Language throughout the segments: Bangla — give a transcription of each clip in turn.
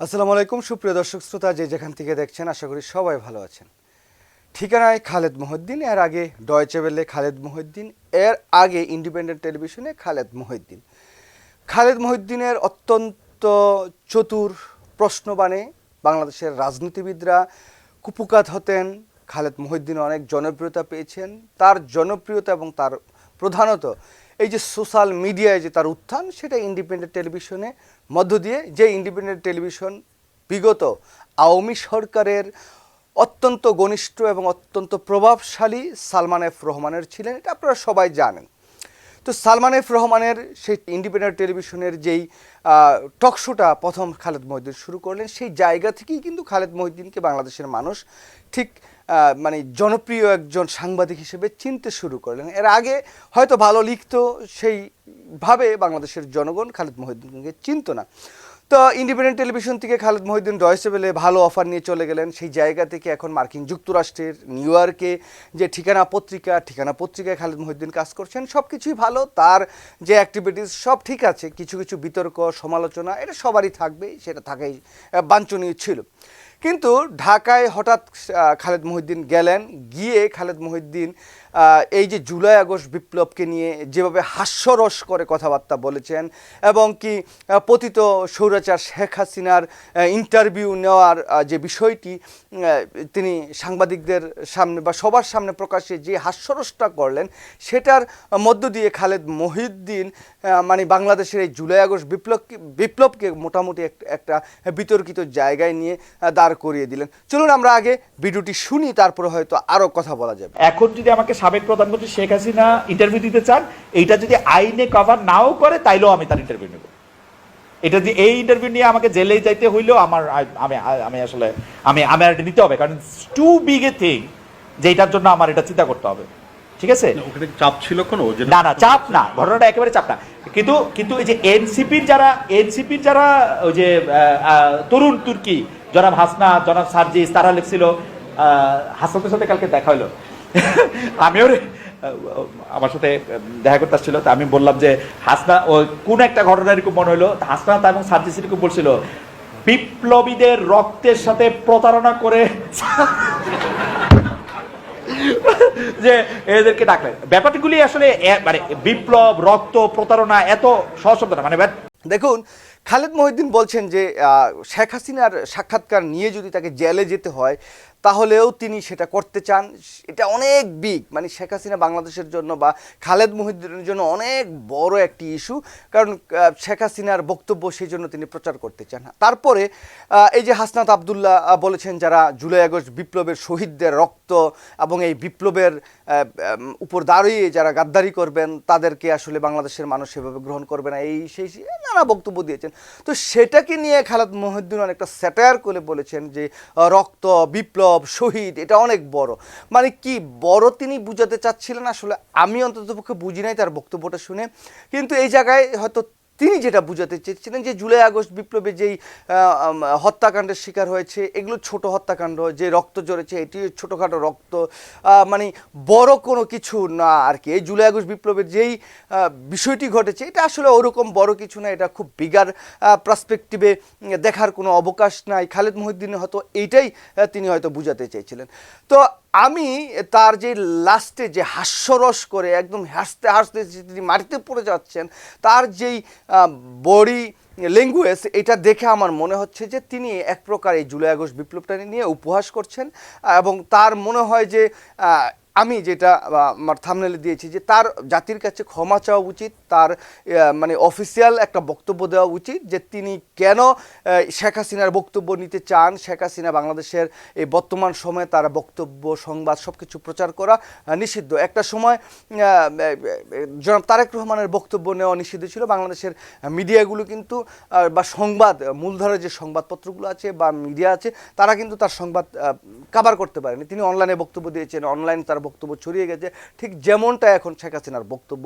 আসসালামু আলাইকুম, সুপ্রিয় দর্শক শ্রোতা যে যেখান থেকে দেখছেন, আশা করি সবাই ভালো আছেন। ঠিকানায় খালেদ মহিউদ্দিন, এর আগে ডয়চে বেলে খালেদ মহিউদ্দিন, এর আগে ইন্ডিপেন্ডেন্ট টেলিভিশনে খালেদ মহিউদ্দিন। খালেদ মহিউদ্দিনের অত্যন্ত চতুর প্রশ্নবাণে বাংলাদেশের রাজনীতিবিদরা কুপুকাত হতেন। খালেদ মহিউদ্দিন অনেক জনপ্রিয়তা পেয়েছেন। তার জনপ্রিয়তা এবং তার প্রধানত এই যে সোশ্যাল মিডিয়ায় যে তার উত্থান, সেটা ইন্ডিপেন্ডেন্ট টেলিভিশনে মধ্য দিয়ে যে ইন্ডিপেন্ডেন্ট টেলিভিশন বিগত আওয়ামী সরকারের অত্যন্ত ঘনিষ্ঠ এবং অত্যন্ত প্রভাবশালী সালমান এফ রহমানের ছিলেন, এটা আপনারা সবাই জানেন। তো সালমান এফ রহমানের সেই ইন্ডিপেন্ডেন্ট টেলিভিশনের যেই টক শোটা প্রথম খালেদ মহিউদ্দিন শুরু করলেন, সেই জায়গা থেকেই কিন্তু খালেদ মহিউদ্দিনকে বাংলাদেশের মানুষ ঠিক মানে জনপ্রিয় একজন সাংবাদিক হিসেবে চিনতে শুরু করলেন। এর আগে হয়তো ভালো লিখতো, সেইভাবে বাংলাদেশের জনগণ খালেদ মহিউদ্দিনকে চিনতো না। তো ইন্ডিপেন্ডেন্ট টেলিভিশন থেকে খালেদ মহিউদ্দিন ডয়েসে বেলে ভালো অফার নিয়ে চলে গেলেন। সেই জায়গা থেকে এখন মার্কিন যুক্তরাষ্ট্রের নিউ ইয়র্কে যে ঠিকানা পত্রিকা, ঠিকানা পত্রিকায় খালেদ মহিউদ্দিন কাজ করছেন সব কিছুই ভালো। তার যে অ্যাক্টিভিটিস সব ঠিক আছে। কিছু কিছু বিতর্ক, সমালোচনা, এটা সবারই থাকবে সেটা থাকাই বাঞ্ছনীয় ছিল। কিন্তু ঢাকায় হঠাৎ খালেদ মহিউদ্দিন গেলেন, গিয়ে খালেদ মহিউদ্দিন এই যে জুলাই আগস্ট বিপ্লবকে নিয়ে যেভাবে হাস্যরস করে কথাবার্তা বলেছেন এবং কি পতিত সৌরাচার শেখ হাসিনার ইন্টারভিউ নেওয়ার যে বিষয়টি তিনি সাংবাদিকদের সামনে বা সবার সামনে প্রকাশ্যে যে হাস্যরসটা করলেন, সেটার মধ্য দিয়ে খালেদ মহিউদ্দিন মানে বাংলাদেশের এই জুলাই আগস্ট বিপ্লব বিপ্লবকে মোটামুটি একটা বিতর্কিত জায়গায় নিয়ে দাঁড় করিয়ে দিলেন। চলুন আমরা আগে ভিডিওটি শুনি তারপরে হয়তো আরও কথা বলা যাবে। এখন যদি আমাকে সাবেক প্রধানমন্ত্রী শেখ হাসিনা ইন্টারভিউ দিতে চান এইটা যদি আইনে কভার নাও করে তাইলেও আমি তার ইন্টারভিউ নেব। এটা যে এই ইন্টারভিউ নিয়ে আমাকে জেলে যাইতে হইলেও আমার আমি আমি আসলে আমি আমি আর এটা নিতে হবে। কারণ টু বিগ এ থিং যে এটার জন্য আমার এটা চিন্তা করতে হবে। ঠিক আছে? ওখানে চাপ ছিল কোনো? না না চাপ না। ঘটনাটা একেবারে চাপ না। কিন্তু কিন্তু এই যে এনসিপির যারা এনসিপির যারা ওই যে তরুণ তুর্কি জনাব হাসনা, জনাব সার্জিস, তারা লিখছিল হাসনাতের সাথে কালকে দেখা হলো। আমিও আমার সাথে দেখা করতে আসছিল। তা আমি বললাম যে, হাসনা, ও কোন একটা ঘটনা এরকম মনে হলো? হাসনা এবং সার্জিস এরকম বলছিল, বিপ্লবীদের রক্তের সাথে প্রতারণা করে যে এদেরকে ডাকলেন। ব্যাপারগুলি আসলে মানে বিপ্লব, রক্ত, প্রতারণা এত সহজ শব্দ না। মানে দেখুন খালেদ মহিউদ্দিন বলছেন যে শেখ হাসিনার সাক্ষাৎকার নিয়ে যদি তাকে জেলে যেতে হয় তাহলেও তিনি সেটা করতে চান। এটা অনেক বিগ মানে শেখ হাসিনা বাংলাদেশের জন্য বা খালেদ মহিউদ্দিনের জন্য অনেক বড় একটি ইস্যু কারণ শেখ হাসিনার বক্তব্য সেই জন্য তিনি প্রচার করতে চান। তারপরে এই যে হাসনাত আবদুল্লাহ বলেছেন যারা জুলাই আগস্ট বিপ্লবের শহীদদের রক্ত এবং এই বিপ্লবের উপর দাঁড়িয়ে যারা গাদ্দারি করবেন, তাদেরকে আসলে বাংলাদেশের মানুষ সেভাবে গ্রহণ করবে না। এই সেই নানা বক্তব্য দিয়েছেন। তো সেটাকে নিয়ে খালেদ মহিউদ্দিন অনেকটা স্যাটায়ার করে বলেছেন যে রক্ত, বিপ্লব শহীদ, এটা অনেক বড়। মানে কি বড় তিনি বুঝাতে চাচ্ছিলেন আসলে, আমি অন্ততপক্ষে বুঝি নাই তার বক্তব্যটা শুনে। কিন্তু এই জায়গায় হয়তো তিনি যেটা বুঝাতে চেয়েছিলেন যে জুলাই আগস্ট বিপ্লবে যেই হত্যাকাণ্ডের শিকার হয়েছে, এগুলো ছোট হত্যাকাণ্ড, যে রক্ত জড়েছে এটি ছোটোখাটো রক্ত মানে বড় কোনো কিছু না আর কি। এই জুলাই আগস্ট বিপ্লবের যেই বিষয়টি ঘটেছে, এটা আসলে ওরকম বড় কিছু না, এটা খুব বিগার পার্সপেক্টিভে দেখার কোনো অবকাশ নাই। খালেদ মহিউদ্দিন হয়তো এইটাই তিনি হয়তো বুঝাতে চেয়েছিলেন। তো আমি তার যে লাস্টে যে হাস্যরস করে একদম হাসতে হাসতে তিনি মাটিতে পড়ে যাচ্ছেন, তার যেই বডি ল্যাঙ্গুয়েজ এটা দেখে আমার মনে হচ্ছে যে তিনি এক প্রকার এই জুলাই আগস্ট বিপ্লবটা নিয়ে উপহাস করছেন এবং তার মনে হয় যে আমি যেটা আমার থামনেলে দিয়েছি যে তার জাতির কাছে ক্ষমা চাওয়া উচিত, তার মানে অফিসিয়াল একটা বক্তব্য দেওয়া উচিত যে তিনি কেন শেখ হাসিনার বক্তব্য নিতে চান। শেখ হাসিনা বাংলাদেশের এই বর্তমান সময়ে তার বক্তব্য, সংবাদ সব কিছু প্রচার করা নিষিদ্ধ। একটা সময় জনাব তারেক রহমানের বক্তব্য নেওয়া নিষিদ্ধ ছিল। বাংলাদেশের মিডিয়াগুলো কিন্তু বা সংবাদ, মূলধারার যে সংবাদপত্রগুলো আছে বা মিডিয়া আছে, তারা কিন্তু তার সংবাদ কাভার করতে পারেনি। তিনি অনলাইনে বক্তব্য দিয়েছেন অনলাইন তার বক্তব্য ছড়িয়ে গেছে, ঠিক যেমনটা এখন শেখ হাসিনার বক্তব্য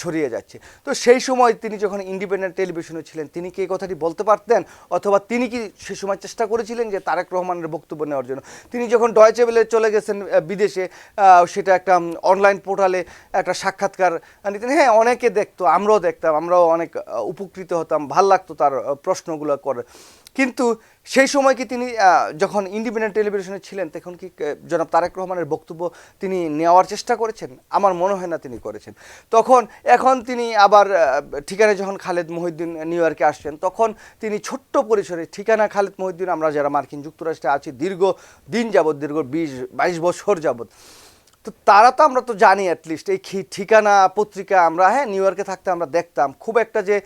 ছড়িয়ে যাচ্ছে। তো সেই সময় তিনি যখন ইন্ডিপেন্ডেন্ট টেলিভিশনে ছিলেন, তিনি কি এই কথাটি বলতে পারতেন? অথবা তিনি কি সে সময় চেষ্টা করেছিলেন যে তারেক রহমানের বক্তব্য নেওয়ার জন্য? তিনি যখন ডয়চে বেলে চলে গেছেন বিদেশে সেটা একটা অনলাইন পোর্টালে একটা সাক্ষাৎকার নিতেন হ্যাঁ অনেকে দেখতো, আমরাও দেখতাম, আমরাও অনেক উপকৃত হতাম, ভালো লাগতো তার প্রশ্নগুলো করে কিন্তু সেই সময় কি তিনি যখন ইন্ডিপেন্ডেন্ট টেলিভিশনে ছিলেন তখন কি জনাব তারেক রহমানের বক্তব্য তিনি নেওয়ার চেষ্টা করেছেন? আমার মনে হয় না তিনি করেছেন। তখন এখন তিনি আবার আহ, ঠিকানায় যখন খালেদ মহিউদ্দিন নিউ ইয়র্কে আসছেন তখন তিনি ছোট্ট পরিসরে ঠিকানা খালেদ মহিউদ্দিন আমরা যারা মার্কিন যুক্তরাষ্ট্রে আছি দীর্ঘ দিন যাবৎ দীর্ঘ বিশ বাইশ বছর যাবৎ তো তারা তো আমরা তো জানি অ্যাটলিস্ট এই ঠিকানা, পত্রিকা আমরা হ্যাঁ নিউ ইয়র্কে থাকতে আমরা দেখতাম। খুব একটা যে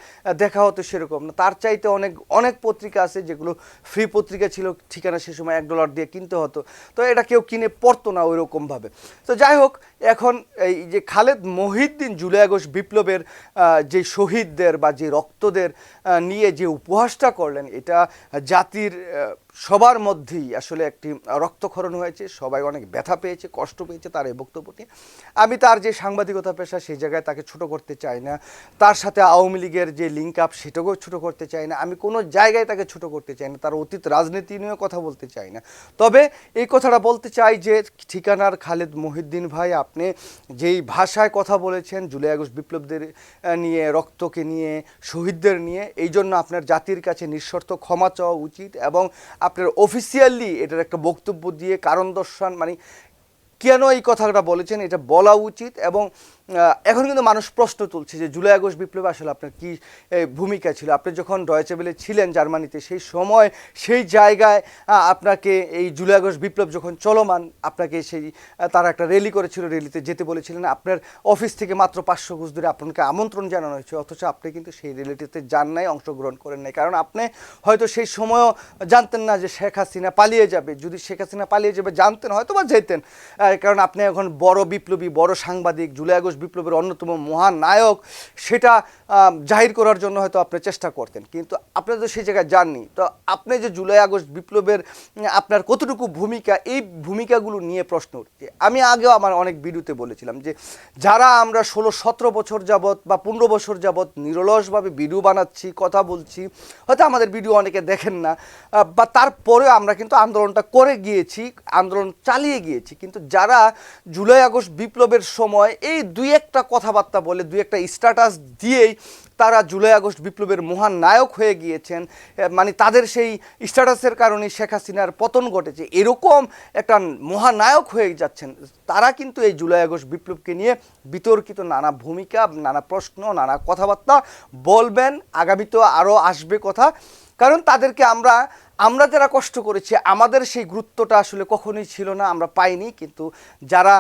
দেখা হতো সেরকম না। তার চাইতে অনেক অনেক পত্রিকা আছে যেগুলো ফ্রি পত্রিকা ছিল, ঠিকানা সে সময় এক ডলার দিয়ে কিনতে হতো। তো এটা কেউ কিনে পড়তো না ওই রকমভাবে তো যাই হোক, এখন এই যে খালেদ মহিউদ্দিন, জুলাই আগস্ট বিপ্লবের যে শহীদদের বা যে রক্তদের নিয়ে যে উপহাসটা করলেন, এটা জাতির সবার মধ্যেই আসলে একটি রক্তক্ষরণ হয়েছে, সবাই অনেক ব্যথা পেয়েছে, কষ্ট পেয়েছে তার এই বক্তব্যটি আমি তার যে সাংবাদিকতা পেশা সেই জায়গায় তাকে ছোট করতে চাই না। তার সাথে আওয়ামী লীগের যে লিঙ্ক আপ সেটাকেও ছোট করতে চাই না। আমি কোনো জায়গায় তাকে ছোট করতে চাই না, তার অতীত রাজনীতি নিয়েও কথা বলতে চাই না। তবে এই কথাটা বলতে চাই যে, ঠিকানার খালেদ মহিউদ্দিন ভাই, আপনি যেই ভাষায় কথা বলেছেন, জুলাই আগস্ট বিপ্লবদের নিয়ে, রক্তকে নিয়ে, শহীদদের নিয়ে, এই জন্য আপনার জাতির কাছে নিঃশর্ত ক্ষমা চাওয়া উচিত এবং আপনার অফিসিয়ালি এটার একটা বক্তব্য দিয়ে কারণ দর্শন মানে কেন এই কথাটা বলেছেন, এটা বলা উচিত এবং এখন কিন্তু মানুষ প্রশ্ন তুলছে যে জুলাই আগস্ট বিপ্লবে আসলে আপনার কি ভূমিকা ছিল? আপনি যখন ডয়েচেবেলে ছিলেন জার্মানিতে, সেই সময় সেই জায়গায় আপনাকে এই জুলাই আগস্ট বিপ্লব যখন চলমান, আপনাকে সেই তারা একটা র্যালি করেছিল র্যালিতে যেতে বলেছিলেন। আপনার অফিস থেকে মাত্র পাঁচশো ঘুষ ধরে আপনাকে আমন্ত্রণ জানানো হয়েছে। অথচ আপনি কিন্তু সেই র্যালিটিতে যান নাই, অংশগ্রহণ করেন নাই। কারণ আপনি হয়তো সেই সময়ও জানতেন না যে শেখ হাসিনা পালিয়ে যাবে। যদি শেখ হাসিনা পালিয়ে যাবে, জানতেন হয়তো বা যেতেন কারণ আপনি এখন বড় বিপ্লবী, বড় সাংবাদিক, জুলাই আগস্ট বিপ্লবের অন্যতম মহান নায়ক, সেটা জাহির করার জন্য হয়তো আপনি চেষ্টা করতেন। কিন্তু আপনি তো সেই জায়গায় যাননি। তো আপনি যে জুলাই আগস্ট বিপ্লবের আপনার কতটুকু ভূমিকা, এই ভূমিকাগুলো নিয়ে প্রশ্ন উঠছে। আমি আগেও আমার অনেক ভিডিওতে বলেছিলাম যে, যারা আমরা ষোলো সতেরো বছর যাবৎ বা পনেরো বছর যাবৎ নিরলসভাবে ভিডিও বানাচ্ছি, কথা বলছি, হয়তো আমাদের ভিডিও অনেকে দেখেন না বা তারপরেও আমরা কিন্তু আন্দোলনটা করে গিয়েছি, আন্দোলন চালিয়ে গিয়েছি। কিন্তু যারা জুলাই আগস্ট বিপ্লবের সময় এই দুই একটা কথাবার্তা বলে দুই একটা স্ট্যাটাস দিয়েই তারা জুলাই আগস্ট বিপ্লবের মহান নায়ক হয়ে গিয়েছেন। মানে তাদের সেই স্ট্যাটাসের কারণে শেখ হাসিনার পতন ঘটেছে। এরকম একটা মহানায়ক হয়ে যাচ্ছেন। তারা কিন্তু এই জুলাই আগস্ট বিপ্লবকে নিয়ে বিতর্কিত নানা ভূমিকা, নানা প্রশ্ন, নানা কথাবার্তা বলবেন। আগামীতেও আরও আসবে কথা। কারণ তাদেরকে আমরা আমরা যারা কষ্ট করেছি, আমাদের সেই গুরুত্বটা আসলে কখনোই ছিল না, আমরা পাইনি। কিন্তু যারা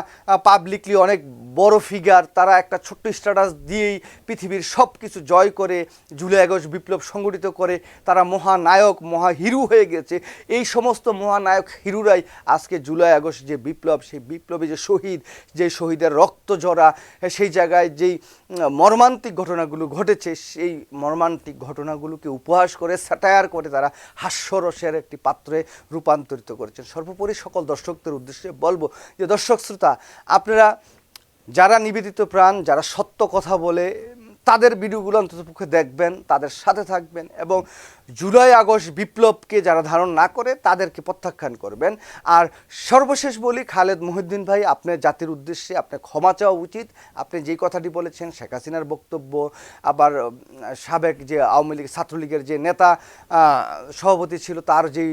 পাবলিকলি অনেক বড় ফিগার তারা একটা ছোট্ট স্ট্যাটাস দিয়েই পৃথিবীর সব কিছু জয় করে, জুলাই আগস্ট বিপ্লব সংগঠিত করে, তারা মহানায়ক মহা হিরু হয়ে গেছে। এই সমস্ত মহানায়ক হিরুরাই আজকে জুলাই আগস্ট যে বিপ্লব, সেই বিপ্লবে যে শহীদ, যে শহীদের রক্ত ঝরা সেই জায়গায় যেই মর্মান্তিক ঘটনাগুলো ঘটেছে, সেই মর্মান্তিক ঘটনাগুলোকে উপহাস করে স্যাটায়ার করে তারা হাস্যরসের একটি পাত্রে রূপান্তরিত করেছেন। সর্বোপরি সকল দর্শকদের উদ্দেশ্যে বলব যে, দর্শক শ্রোতা, আপনারা যারা নিবেদিত প্রাণ, যারা সত্য কথা বলে, তাদের ভিডিওগুলো অন্ততপক্ষে দেখবেন, তাদের সাথে থাকবেন এবং জুলাই আগস্ট বিপ্লবকে যারা ধারণ না করে তাদেরকে প্রত্যাখ্যান করবেন। আর সর্বশেষ বলি, খালেদ মহিউদ্দিন ভাই, আপনার জাতির উদ্দেশ্যে আপনার ক্ষমা চাওয়া উচিত। আপনি যেই কথাটি বলেছেন, শেখ হাসিনার বক্তব্য, আবার সাবেক যে আওয়ামী লীগ ছাত্রলীগের যে নেতা সভাপতি ছিল, তার যেই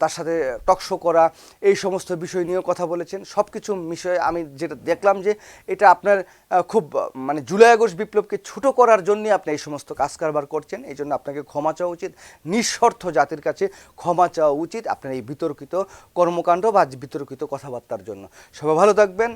তার সাথে টকশো করা, এই সমস্ত বিষয় নিয়েও কথা বলেছেন। সব কিছু বিষয়ে আমি যেটা দেখলাম যে, এটা আপনার খুব মানে জুলাই আগস্ট বিপ্লবকে ছোট করার জন্যই আপনি এই সমস্ত কাজ কারবার করছেন। এই জন্য আপনাকে ক্ষমা চাওয়া উচিত। নিঃস্বার্থ জাতির কাছে ক্ষমা চাওয়া উচিত আপনার এই বিতর্কিত কর্মকাণ্ড বা বিতর্কিত কথাবার্তার জন্য। সবাই ভালো থাকবেন।